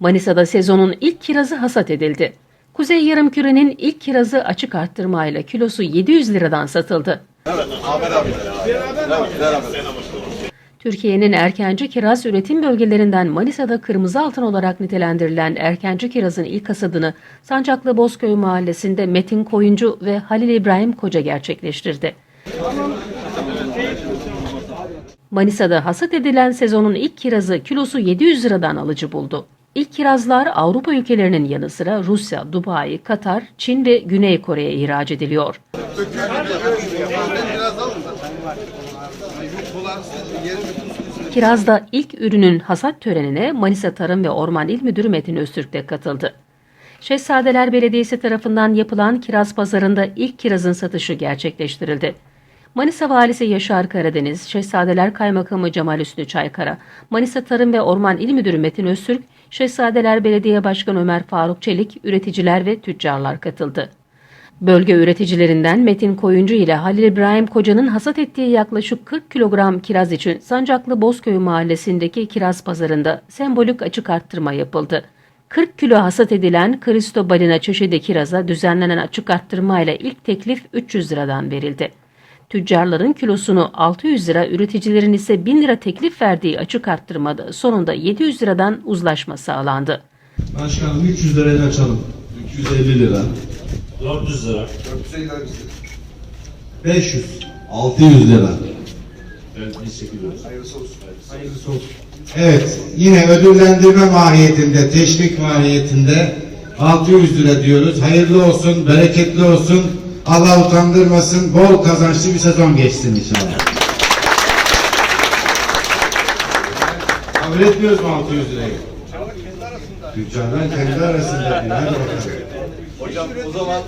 Manisa'da sezonun ilk kirazı hasat edildi. Kuzey Yarımküre'nin ilk kirazı açık arttırmayla kilosu 700 liradan satıldı. Türkiye'nin erkenci kiraz üretim bölgelerinden Manisa'da kırmızı altın olarak nitelendirilen erkenci kirazın ilk hasadını Sancaklı Bozköy mahallesinde Metin Koyuncu ve Halil İbrahim Koca gerçekleştirdi. Manisa'da hasat edilen sezonun ilk kirazı kilosu 700 liradan alıcı buldu. İlk kirazlar Avrupa ülkelerinin yanı sıra Rusya, Dubai, Katar, Çin ve Güney Kore'ye ihraç ediliyor. Kiraz'da ilk ürünün hasat törenine Manisa Tarım ve Orman İl Müdürü Metin Öztürk de katıldı. Şehzadeler Belediyesi tarafından yapılan kiraz pazarında ilk kirazın satışı gerçekleştirildi. Manisa Valisi Yaşar Karadeniz, Şehzadeler Kaymakamı Cemal Üstü Çaykara, Manisa Tarım ve Orman İl Müdürü Metin Öztürk, Şehzadeler Belediye Başkanı Ömer Faruk Çelik, üreticiler ve tüccarlar katıldı. Bölge üreticilerinden Metin Koyuncu ile Halil İbrahim Koca'nın hasat ettiği yaklaşık 40 kilogram kiraz için Sancaklı Bozköy mahallesindeki kiraz pazarında sembolik açık arttırma yapıldı. 40 kilo hasat edilen Kristo balina çeşidi kiraza düzenlenen açık arttırma ile ilk teklif 300 liradan verildi. Tüccarların kilosunu 600 lira, üreticilerin ise 1000 lira teklif verdiği açık arttırmada sonunda 700 liradan uzlaşma sağlandı. Başkanım 300 lirayla açalım. 350 lira. 400 lira. 500. 600 lira. Evet 1800. Hayırlısı olsun. Evet, yine ödüllendirme mahiyetinde, teşvik mahiyetinde 600 lira diyoruz. Hayırlı olsun, bereketli olsun. Allah utandırmasın, bol kazançlı bir sezon geçsin inşallah. Kabul etmiyoruz mu 600 lirayı? Tüccarlar kendi arasında diyor. Hadi bakalım. Hocam o zaman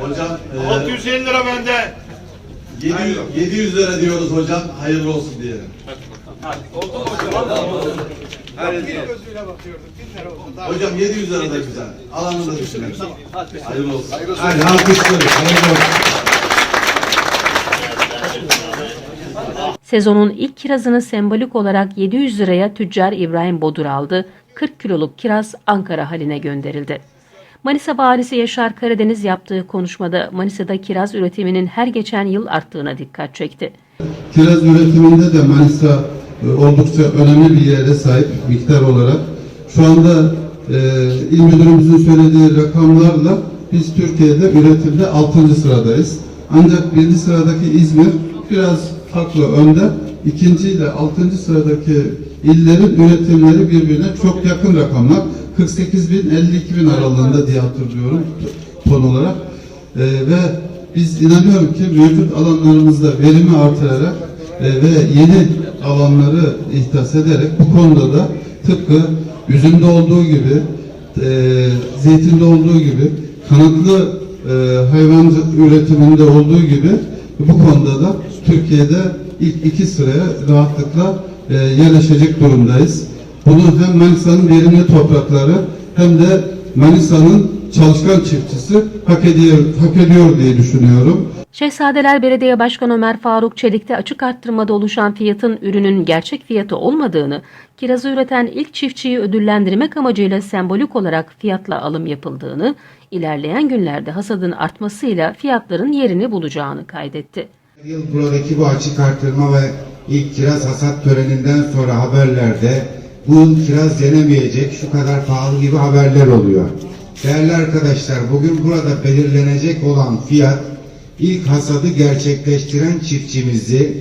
hocam e, 650 lira bende. 700, 700 lira diyoruz hocam hayırlı olsun diyelim. Hocam 700 lira da güzel. Alanı da düşünelim. Hayırlı olsun. Hayırlı olsun. Sezonun ilk kirazını sembolik olarak 700 liraya tüccar İbrahim Bodur aldı. 40 kiloluk kiraz Ankara haline gönderildi. Manisa Valisi Yaşar Karadeniz yaptığı konuşmada Manisa'da kiraz üretiminin her geçen yıl arttığına dikkat çekti. Kiraz üretiminde de Manisa oldukça önemli bir yere sahip miktar olarak. Şu anda e, il müdürümüzün söylediği rakamlarla biz Türkiye'de üretimde 6. sıradayız. Ancak 1. sıradaki İzmir biraz farklı önde. İkinci ile 6. sıradaki illerin üretimleri birbirine çok yakın rakamlar. 48 bin 52 bin aralığında diye hatırlıyorum ton olarak. E, ve biz inanıyorum ki mevcut alanlarımızda verimi artırarak e, ve yeni alanları ihtas ederek bu konuda da tıpkı üzümde olduğu gibi, e, zeytinde olduğu gibi, kanatlı e, hayvan üretiminde olduğu gibi bu konuda da Türkiye'de ilk iki sıraya rahatlıkla e, yerleşecek durumdayız. Bunu hem Manisa'nın verimli toprakları hem de Manisa'nın çalışkan çiftçisi hak ediyor, hak ediyor diye düşünüyorum. Şehzadeler Belediye Başkanı Ömer Faruk Çelik'te açık arttırmada oluşan fiyatın ürünün gerçek fiyatı olmadığını, kirazı üreten ilk çiftçiyi ödüllendirmek amacıyla sembolik olarak fiyatla alım yapıldığını, ilerleyen günlerde hasadın artmasıyla fiyatların yerini bulacağını kaydetti. Yıl buradaki bu açık artırma ve ilk kiraz hasat töreninden sonra haberlerde bu yıl kiraz yenemeyecek şu kadar pahalı gibi haberler oluyor. Değerli arkadaşlar bugün burada belirlenecek olan fiyat ilk hasadı gerçekleştiren çiftçimizi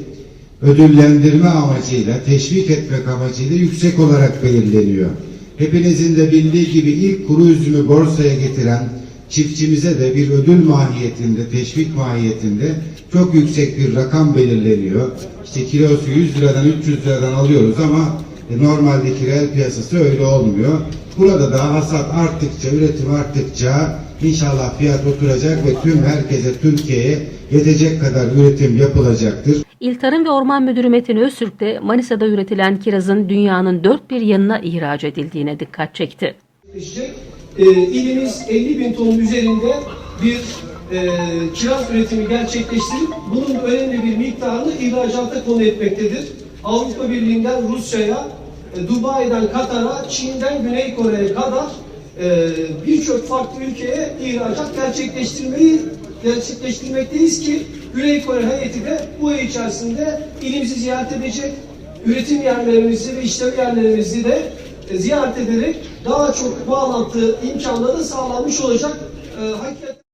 ödüllendirme amacıyla, teşvik etmek amacıyla yüksek olarak belirleniyor. Hepinizin de bildiği gibi ilk kuru üzümü borsaya getiren çiftçimize de bir ödül mahiyetinde, teşvik mahiyetinde çok yüksek bir rakam belirleniyor. İşte kilosu 100 liradan 300 liradan alıyoruz ama e, normaldeki reel piyasası öyle olmuyor. Burada da hasat arttıkça, üretim arttıkça inşallah fiyat oturacak ve tüm herkese, Türkiye'ye yetecek kadar üretim yapılacaktır. İl Tarım ve Orman Müdürü Metin Öztürk de Manisa'da üretilen kirazın dünyanın dört bir yanına ihraç edildiğine dikkat çekti. gerçekleşecek. E, ilimiz 50 bin ton üzerinde bir e, kiraz üretimi gerçekleştirip bunun önemli bir miktarını ihracata konu etmektedir. Avrupa Birliği'nden Rusya'ya e, Dubai'den Katar'a, Çin'den Güney Kore'ye kadar e, birçok farklı ülkeye ihracat gerçekleştirmeyi gerçekleştirmekteyiz ki Güney Kore heyeti de bu ay içerisinde ilimizi ziyaret edecek, üretim yerlerimizi ve işlem yerlerimizi de e, ziyaret ederek daha çok bağlantı imkanları sağlanmış olacak. Hakikaten